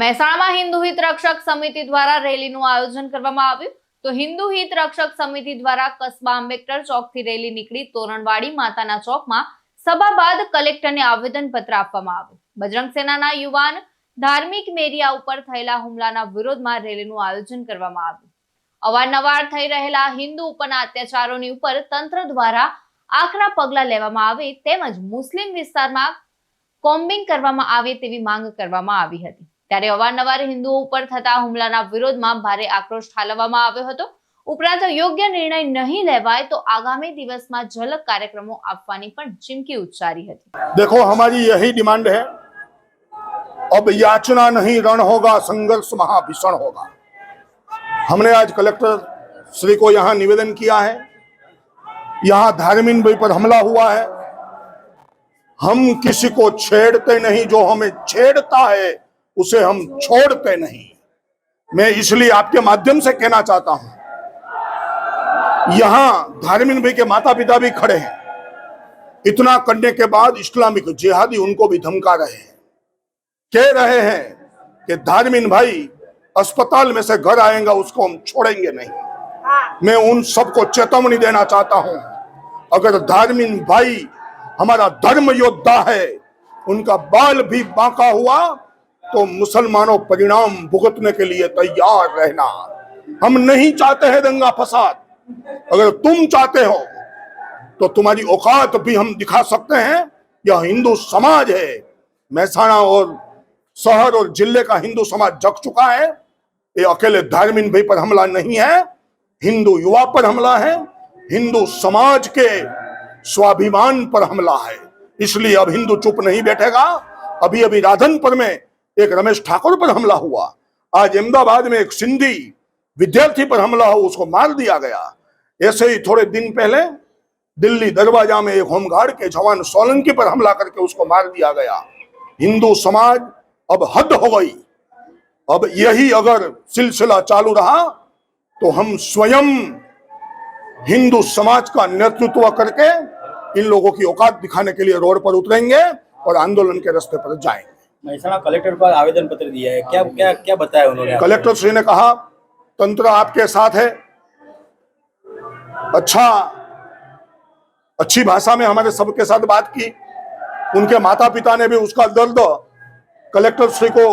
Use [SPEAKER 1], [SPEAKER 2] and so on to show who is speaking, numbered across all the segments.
[SPEAKER 1] મહેસાણામાં હિન્દુ હિત રક્ષક સમિતિ દ્વારા રેલીનું આયોજન કરવામાં આવ્યું તો હિન્દુ હિત રક્ષક સમિતિ દ્વારા કસ્બા આંબેડકર ચોકથી રેલી નીકળી તોરણવાડી માતાના ચોકમાં સભા બાદ કલેક્ટરને આવેદનપત્ર આપવામાં આવ્યું બજરંગ સેનાના યુવાન ધાર્મિક મેરિયા ઉપર થયેલા હુમલાના વિરોધમાં રેલીનું આયોજન કરવામાં આવ્યું અવારનવાર થઈ રહેલા હિન્દુ ઉપરના અત્યાચારોની ઉપર તંત્ર દ્વારા આકરા પગલાં લેવામાં આવે તેમજ મુસ્લિમ વિસ્તારમાં કોમ્બિંગ કરવામાં આવે તેવી માંગ કરવામાં આવી હતી તારે ઓવારનવાર હિન્દુઓ ઉપર થતા હુમલાના વિરોધમાં ભારે આક્રોશ ઠાલવવામાં આવ્યો હતો ઉપરાંતો યોગ્ય નિર્ણય નહીં લેવાય તો આગામી દિવસમાં જલ કાર્યક્રમો આપવાની પણ જિંકી ઉચ્ચારી હતી
[SPEAKER 2] દેખો અમારી યહી ડિમાન્ડ હે ઓ ભયાચના નહીં રણ હોગા સંઘર્ષ મહા ભીષણ હોગા હમને આજ કલેક્ટર શ્રી કો યહાં નિવેદન કિયા હે યહાં ધાર્મિન બે પર હમલા હુઆ હે હમ કિસી કો છેડતે નહીં જો હમે છેડતા હે उसे हम छोड़ते नहीं मैं इसलिए आपके माध्यम से कहना चाहता हूं यहां धार्मिक भाई के माता पिता भी खड़े हैं इतना करने के बाद इस्लामिक जिहादी उनको भी धमका रहे हैं कह रहे हैं कि धार्मिक भाई अस्पताल में से घर आएगा उसको हम छोड़ेंगे नहीं मैं उन सबको चेतावनी देना चाहता हूं अगर धार्मिक भाई हमारा धर्म योद्धा है उनका बाल भी बांका हुआ तो मुसलमानों परिणाम भुगतने के लिए तैयार रहना हम नहीं चाहते हैं दंगा फसाद अगर तुम चाहते हो तो तुम्हारी औकात भी हम दिखा सकते हैं यह हिंदू समाज है मेहसाणा और शहर और जिले का हिंदू समाज जग चुका है ये अकेले धार्मिक भाई पर हमला नहीं है हिंदू युवा पर हमला है हिंदू समाज के स्वाभिमान पर हमला है इसलिए अब हिंदू चुप नहीं बैठेगा अभी अभी राधनपुर में एक रमेश ठाकुर पर हमला हुआ आज अहमदाबाद में एक सिंधी विद्यार्थी पर हमला हो उसको मार दिया गया ऐसे ही थोड़े दिन पहले दिल्ली दरवाजा में एक होमगार्ड के जवान सोलंकी पर हमला करके उसको मार दिया गया हिंदू समाज अब हद हो गई अब यही अगर सिलसिला चालू रहा तो हम स्वयं हिंदू समाज का नेतृत्व करके इन लोगों की औकात दिखाने के लिए रोड पर उतरेंगे और आंदोलन के रास्ते पर जाएंगे
[SPEAKER 3] महसाणा कलेक्टर पर आवेदन पत्र दिया है क्या क्या क्या बताया उन्होंने
[SPEAKER 2] कलेक्टर श्री ने कहा तंत्र आपके साथ है अच्छा अच्छी भाषा में हमारे सबके साथ बात की उनके माता पिता ने भी उसका दर्द कलेक्टर श्री को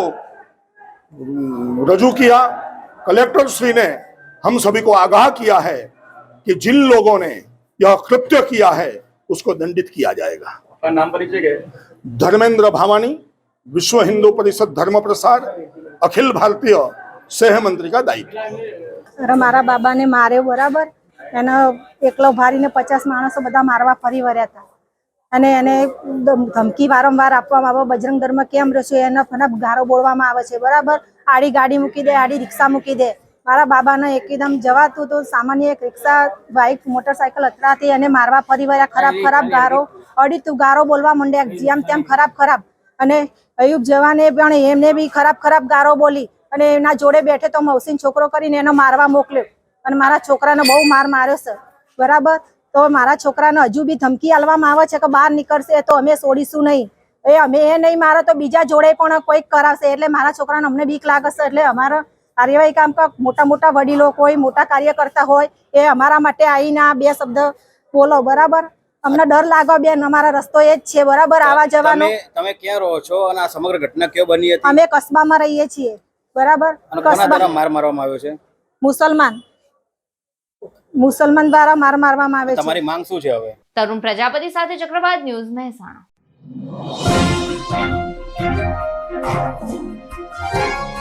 [SPEAKER 2] रजू किया कलेक्टर श्री ने हम सभी को आगाह किया है कि जिन लोगों ने यह कृत्य किया है उसको दंडित किया जाएगा
[SPEAKER 3] नाम परिचय
[SPEAKER 2] धर्मेंद्र भावानी विश्व हिंदू परिषद धर्म प्रसार अखिल भारतीय સહ કા
[SPEAKER 4] દાયિત્વ મારા બાબાને માર્યો બરાબર એને એકલો ભારીને પચાસ માણસો બધા મારવા ફરી વર્યા હતા અને એને ધમકી વારંવાર આપવામાં આવે બજરંગ ધર્મ કેમ રહેશે એના ફના ગારો બોળવામાં આવે છે બરાબર આડી ગાડી મૂકી દે આડી રિક્ષા મૂકી દે મારા બાબાને એકદમ જવાતું તો સામાન્ય એક રિક્ષા બાઇક મોટરસાઇકલ અથડાતી અને મારવા ફરી વર્યા ખરાબ ખરાબ ગારો અડી તું ગારો બોલવા માંડ્યા જેમ તેમ ખરાબ ખરાબ અને અયુબ જવાને પણ એમને બી ખરાબ ખરાબ ગારો બોલી અને એના જોડે બેઠે તો મૌસીન છોકરો કરીને એનો મારવા મોકલ્યો અને મારા છોકરાને બહુ માર માર્યો છે બરાબર તો મારા છોકરાને હજુ બી ધમકી આલવામાં આવે છે કે બહાર નીકળશે તો અમે છોડીશું નહીં એ અમે એ નહીં મારો તો બીજા જોડે પણ કોઈક કરાવશે એટલે મારા છોકરાને અમને બીક લાગશે એટલે અમારા કાર્યવાહી કામ મોટા મોટા વડીલો કોઈ મોટા કાર્યકર્તા હોય એ અમારા માટે આવીને બે શબ્દ બોલો બરાબર અમને ડર લાગો બેન અમારા રસ્તો એ જ છે બરાબર આવા જવાનો
[SPEAKER 3] તમે ક્યાં રહો છો અને આ સમગ્ર ઘટના કયો બની હતી
[SPEAKER 4] અમે કસ્બામાં રહીએ છીએ બરાબર
[SPEAKER 3] દ્વારા માર મારવામાં આવ્યો છે
[SPEAKER 4] મુસલમાન મુસલમાન દ્વારા માર મારવામાં આવે છે
[SPEAKER 3] તમારી માંગ શું છે હવે
[SPEAKER 1] તરુણ પ્રજાપતિ સાથે ચક્રવાત ન્યૂઝ મહેસાણા